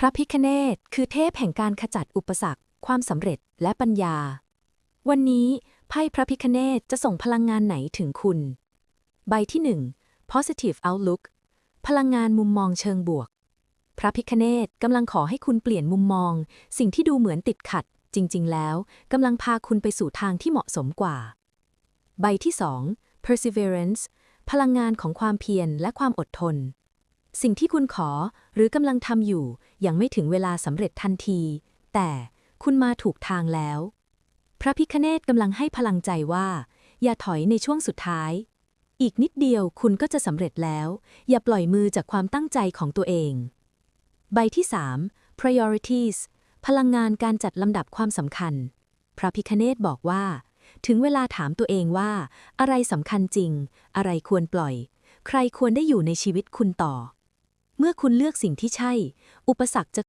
พระพิคเนตคือเทพแห่งการขจัดอุปสรรค ความสำเร็จและปัญญา วันนี้ไพ่พระพิคเนตจะส่งพลังงานไหนถึงคุณ ใบที่ 1 positive outlook พลังงานมุมมองเชิงบวก พระพิคเนตกำลังขอให้คุณเปลี่ยนมุมมอง สิ่งที่ดูเหมือนติดขัด จริง ๆ แล้วกำลังพาคุณไปสู่ทางที่เหมาะสมกว่า ใบที่ 2 perseverance พลังงานของความเพียรและความอดทน สิ่งที่คุณขอหรือกำลังทำอยู่ยังไม่ถึงเวลาสำเร็จทันที แต่คุณมาถูกทางแล้ว พระพิคเนตกำลังให้พลังใจว่า อย่าถอยในช่วงสุดท้าย อีกนิดเดียวคุณก็จะสำเร็จแล้ว อย่าปล่อยมือจากความตั้งใจของตัวเอง ใบที่ 3 priorities พลังงานการจัดลำดับความสำคัญ พระพิคเนตบอกว่า ถึงเวลาถามตัวเองว่า อะไรสำคัญจริง อะไรควรปล่อย ใครควรได้อยู่ในชีวิตคุณต่อ เมื่อคุณเลือกสิ่งที่ใช่ อุปสรรคจะ